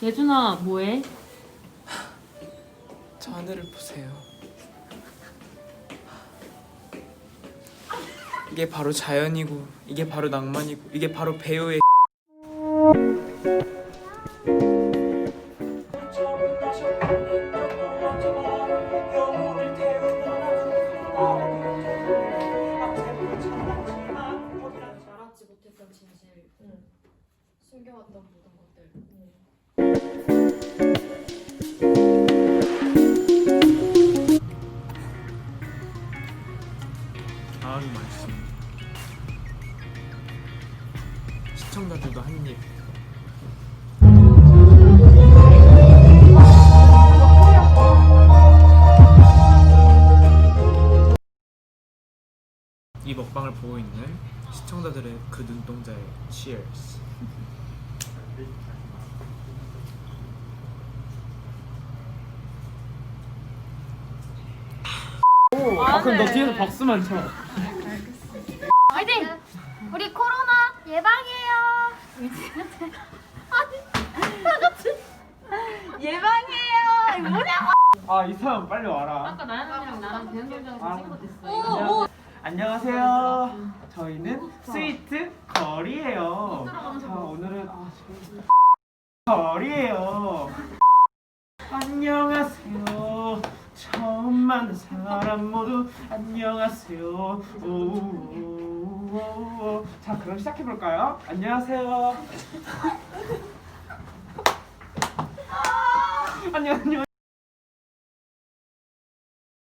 예준아 뭐해? 저 하늘을 보세요. 이게 바로 자연이고 이게 바로 낭만이고 이게 바로 배우의 말하지 못했던 진실, 숨겨왔던 모든 것들. 아주 맛있습니다. 시청자들도 한 입. 이 먹방을 보고 있는 시청자들의 그 눈동자에 cheers. 아 그럼 너 뒤에서 박수만 쳐. 화이팅! 우리 코로나 예방이에요. 예방이에요. 이거 뭐냐고? 아 이 사람 빨리 와라. 아까 나연이랑 나랑 대현이랑 아. 찍은 거 됐어. 안녕하세요. 안녕하세요. 저희는 스위트 거리예요. 자 오늘은 아 저희 거리예요. 안녕하세요. 만난 사람 모두 안녕하세요. 오오오오. 자 그럼 시작해 볼까요? 안녕하세요. 안녕 안녕.